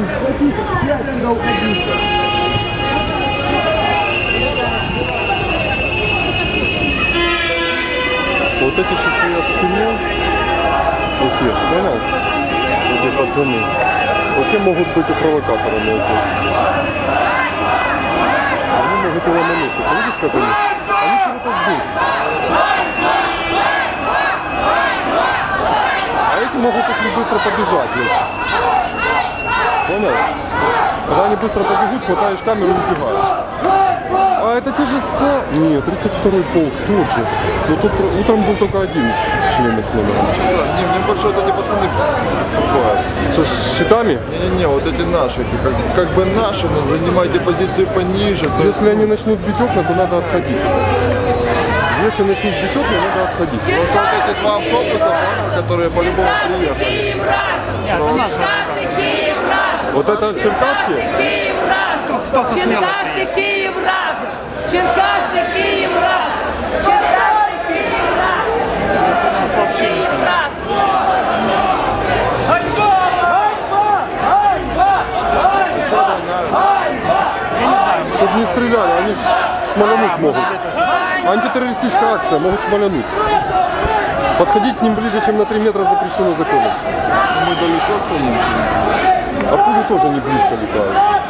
уходи, все оттуда уходи. Вот эти сейчас стоят в спине. Вот все, понял? Эти пацаны. Вот те могут быть и провокаторами. Они могут его ломануть. Ты видишь, как они? Они чего-то ждут. А эти могут очень быстро побежать. Если. Понял? Когда они быстро побегут, хватаешь камеру и убегаешь. А это те же са... Нет, 32-й полк тот же. Но тут про- утром был только один член с номером. Не, мне больше вот эти пацаны беспокоят. Со щитами? Не-не-не, вот эти наши, как, как бы наши, но занимайте позиции пониже. то Если они начнут бить окна, то надо отходить. Если начнут бить окна, надо отходить. Просто вот эти два автобуса, которые по-любому приехали. Разом! Черкаси, Київ разом! Вот это черкасские? Київ разом! Черкаси, Київ разом! Черкаси, Київ разом! Черкаси, Київ разом! Київ разом! Ганьба! Ганьба! Ганьба! Чтобы не стреляли, они ж шмалянуть могут. Антитеррористическая акция, могут шмалянуть. Подходить к ним ближе, чем на 3 метра запрещено законом. Мы далеко стоим. А пули тоже не близко летают.